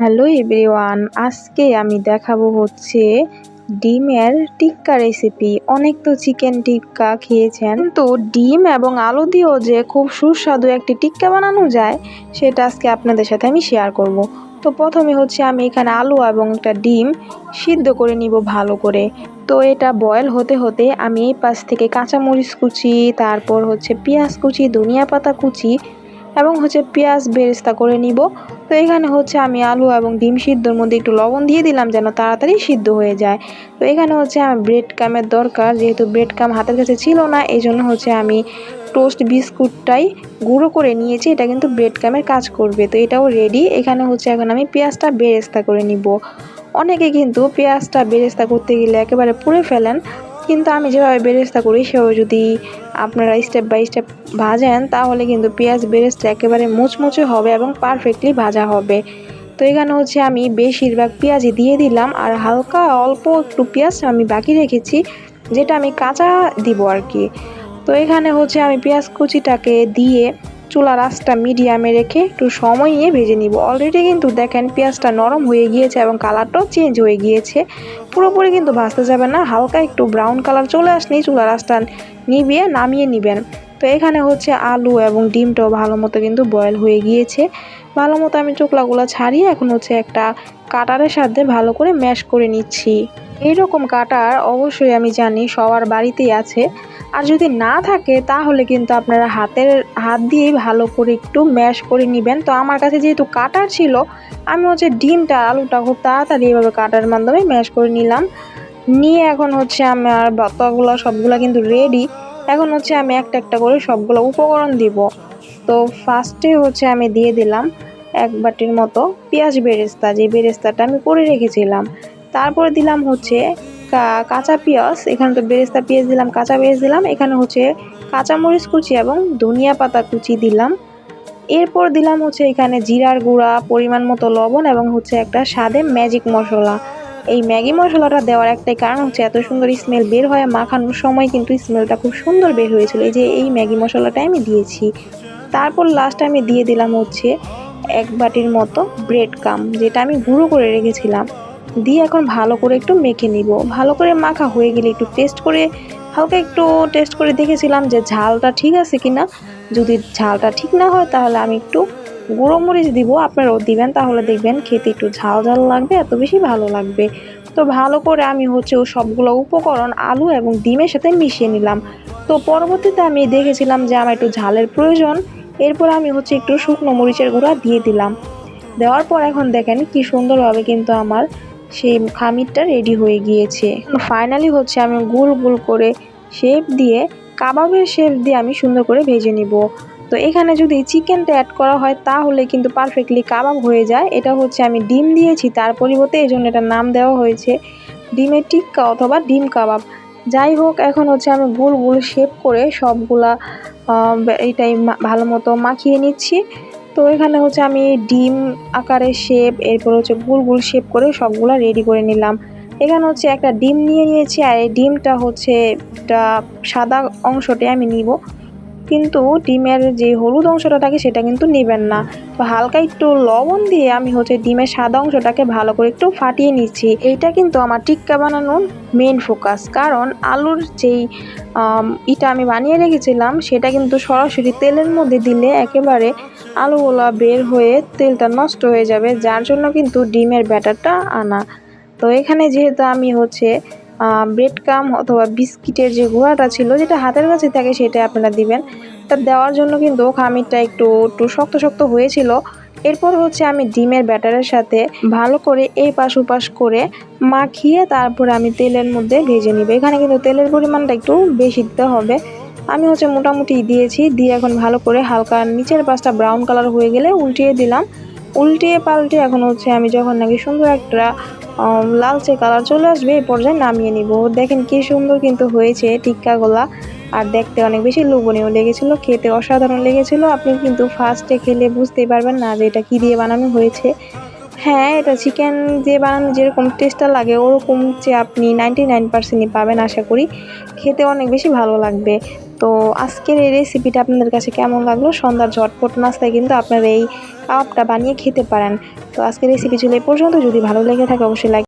Hello everyone, আজকে আমি দেখাবো হচ্ছে ডিমের টিক্কা রেসিপি অনেক তো চিকেন টিক্কা খেয়েছেন। তো ডিম এবং আলু দিয়েও যে খুব সুস্বাদু একটি টিক্কা বানানো যায়, সেটা আজকে আপনাদের সাথে আমি শেয়ার করব। তো প্রথমে হচ্ছে আমি এখানে আলু এবং একটা ডিম সিদ্ধ করে নিব ভালো করে। তো এটা বয়েল হতে হতে আমি এই পাশ থেকে কাঁচামরিচ কুচি, তারপর হচ্ছে পেঁয়াজ কুচি, ধনিয়া পাতা কুচি এবং হচ্ছে পেঁয়াজ বেরেস্তা করে নিব। তো এখানে হচ্ছে আমি আলু এবং ডিম সিদ্ধর মধ্যে একটু লবণ দিয়ে দিলাম যেন তাড়াতাড়ি সিদ্ধ হয়ে যায়। তো এখানে হচ্ছে আমার ব্রেড কামের দরকার, যেহেতু ব্রেড কাম হাতের কাছে ছিল না এই জন্য হচ্ছে আমি টোস্ট বিস্কুটটাই গুঁড়ো করে নিয়েছি। এটা কিন্তু ব্রেড কামের কাজ করবে, তো এটাও রেডি এখানে হচ্ছে এখন আমি পেঁয়াজটা বেরেস্তা করে নিব। অনেকে কিন্তু পেঁয়াজটা বেরেস্তা করতে গেলে একেবারে পুড়ে ফেলেন কিন্তু আমি যেভাবে বেরেস্তা করি, সেভাবে যদি আপনারা স্টেপ বাই স্টেপ ভাজেন, তাহলে কিন্তু পেঁয়াজ বেরেস্তা একেবারে মুচমুচে হবে এবং পারফেক্টলি ভাজা হবে। তো এখানে হচ্ছে আমি বেশিরভাগ পেঁয়াজই দিয়ে দিলাম, আর হালকা অল্প একটু পেঁয়াজ আমি বাকি রেখেছি, যেটা আমি কাঁচা দিব আর কি। তো এখানে হচ্ছে আমি পেঁয়াজ কুচিটাকে দিয়ে চুলা রাসটা মিডিয়ামে রেখে একটু সময় নিয়ে ভেজে নিব। অলরেডি কিন্তু দেখেন পেঁয়াজটা নরম হয়ে গিয়েছে এবং কালারটাও চেঞ্জ হয়ে গিয়েছে। পুরোপুরি কিন্তু ভাজতে যাবে না, হালকা একটু ব্রাউন কালার চলে আসলেই চুলা রাসটা নিবিয়ে নামিয়ে নেবেন। তো এখানে হচ্ছে আলু এবং ডিমটাও ভালো মতো কিন্তু বয়েল হয়ে গিয়েছে। ভালো মতো আমি চোকলাগুলো ছাড়িয়ে এখন হচ্ছে একটা কাটারের সাথে ভালো করে ম্যাশ করে নিচ্ছি। এইরকম কাটার অবশ্যই আমি জানি সবার বাড়িতেই আছে। আর যদি না থাকে তাহলে কিন্তু আপনারা হাতের হাত দিয়েই ভালো করে একটু ম্যাশ করে নেবেন। তো আমার কাছে যেহেতু কাটার ছিল, আমি হচ্ছে ডিমটা, আলুটা খুব তাড়াতাড়ি এভাবে কাটার মাধ্যমে ম্যাশ করে নিলাম। নিয়ে এখন হচ্ছে আমার বাতাগুলো সবগুলো কিন্তু রেডি এখন হচ্ছে আমি একটা একটা করে সবগুলো উপকরণ দিব। তো ফার্স্টে হচ্ছে আমি দিয়ে দিলাম এক বাটির মতো পেঁয়াজ বেরেস্তা, যে বেরেস্তাটা আমি করে রেখেছিলাম। তারপরে দিলাম হচ্ছে কাঁচা পেঁয়াজ, এখানে তো বেরেস্তা, পেঁয়াজ দিলাম, কাঁচা পেঁয়াজ দিলাম, এখানে হচ্ছে কাঁচামরিচ কুচি এবং ধনিয়া পাতা কুচি দিলাম। এরপর দিলাম হচ্ছে এখানে জিরার গুঁড়া, পরিমাণ মতো লবণ এবং হচ্ছে একটা স্বাদে ম্যাজিক মশলা। এই ম্যাগি মশলাটা দেওয়ার একটাই কারণ হচ্ছে এত সুন্দর স্মেল বের হয় মাখানোর সময় কিন্তু স্মেলটা খুব সুন্দর বের হয়েছিল। এই যে এই ম্যাগি মশলাটাই আমি দিয়েছি। তারপর লাস্টে আমি দিয়ে দিলাম হচ্ছে এক বাটির মতো ব্রেড কাম যেটা আমি গুঁড়ো করে রেখেছিলাম। দিয়ে এখন ভালো করে একটু মেখে নিব। ভালো করে মাখা হয়ে গেলে একটু টেস্ট করে, হালকা একটু টেস্ট করে দেখেছিলাম যে ঝালটা ঠিক আছে কিনা। যদি ঝালটা ঠিক না হয় তাহলে আমি একটু গুঁড়ো মরিচ দিব, আপনারাও দিবেন, তাহলে দেখবেন খেতে একটু ঝাল ঝাল লাগবে, এত বেশি ভালো লাগবে। তো ভালো করে আমি হচ্ছে ও সবগুলো উপকরণ, আলু এবং ডিমের সাথে মিশিয়ে নিলাম। তো পরবর্তীতে আমি দেখেছিলাম যে আমার একটু ঝালের প্রয়োজন, এরপর আমি হচ্ছে একটু শুকনো মরিচের গুঁড়া দিয়ে দিলাম। দেওয়ার পর এখন দেখেন কি সুন্দরভাবে কিন্তু আমার সেই খামিরটা রেডি হয়ে গিয়েছে। ফাইনালি হচ্ছে আমি গোল গোল করে শেপ দিয়ে, কাবাবের শেপ দিয়ে আমি সুন্দর করে ভেজে নিব। তো এখানে যদি চিকেনটা অ্যাড করা হয়, তাহলে কিন্তু পারফেক্টলি কাবাব হয়ে যায়। এটা হচ্ছে আমি ডিম দিয়েছি, তার পরিবর্তে এই জন্য এটার নাম দেওয়া হয়েছে ডিমের টিক্কা অথবা ডিম কাবাব। যাই হোক, এখন হচ্ছে আমি গোল গোল শেপ করে সবগুলা এইটাই ভালো মতো মাখিয়ে নিচ্ছি। তো এখানে হচ্ছে আমি ডিম আকারের শেপ এরপর হচ্ছে গোল গোল শেপ করে সবগুলো রেডি করে নিলাম। এখানে হচ্ছে একটা ডিম নিয়ে নিয়েছি, আর এই ডিমটা হচ্ছে একটা সাদা অংশটি আমি নিব। কিন্তু ডিমের যে হলুদ অংশটা থাকে সেটা কিন্তু নেবেন না। তো হালকা একটু লবণ দিয়ে আমি হচ্ছে ডিমের সাদা অংশটাকে ভালো করে একটু ফাটিয়ে নিচ্ছি। এইটা কিন্তু আমার টিক্কা বানানোর মেন ফোকাস কারণ আলুর যেই ইটা আমি বানিয়ে রেখেছিলাম, সেটা কিন্তু সরাসরি তেলের মধ্যে দিলে একেবারে আলুগুলা বের হয়ে তেলটা নষ্ট হয়ে যাবে, যার জন্য কিন্তু ডিমের ব্যাটারটা আনা। তো এখানে যেহেতু আমি হচ্ছে ব্রেড কাম অথবা বিস্কিটের যে গুঁড়াটা ছিল, যেটা হাতের কাছে থাকে সেটা আপনারা দিবেন। তা দেওয়ার জন্য কিন্তু খামিরটা একটু একটু শক্ত শক্ত হয়েছিল। এরপর হচ্ছে আমি ডিমের ব্যাটারের সাথে ভালো করে এই পাশ উপাশ করে মাখিয়ে তারপরে আমি তেলের মধ্যে ভেজে নিব। এখানে কিন্তু তেলের পরিমাণটা একটু বেশি দিতে হবে। আমি হচ্ছে মোটামুটি দিয়েছি, দিয়ে এখন ভালো করে হালকা নিচের পাশটা ব্রাউন কালার হয়ে গেলে উল্টিয়ে দিলাম। উল্টিয়ে পাল্টে এখন হচ্ছে আমি যখন নাকি সুন্দর একটা লালচে কালার চলে আসবে, এই পর্যায়ে নামিয়ে নিব। দেখেন কি সুন্দর কিন্তু হয়েছে টিক্কাগুলা। আর দেখতে অনেক বেশি লোভনীয় লেগেছিল, খেতে অসাধারণ লেগেছিল। আপনি কিন্তু ফার্স্টে খেলে বুঝতেই পারবেন না যে এটা কী দিয়ে বানানো হয়েছে। হ্যাঁ এটা চিকেন দিয়ে বানানো যেরকম টেস্টটা লাগে, ওরকম যে আপনি নাইনটি নাইন পার্সেন্টই পাবেন আশা করি। খেতে অনেক বেশি ভালো লাগবে। তো আজকের এই রেসিপিটা আপনাদের কাছে কেমন লাগল? সন্ধ্যার ঝটপট নাস্তায় কিন্তু আপনারা এই কাবাবটা বানিয়ে খেতে পারেন। তো আজকের রেসিপি ছিল এই পর্যন্ত। যদি ভালো লেগে থাকে, অবশ্যই লাইক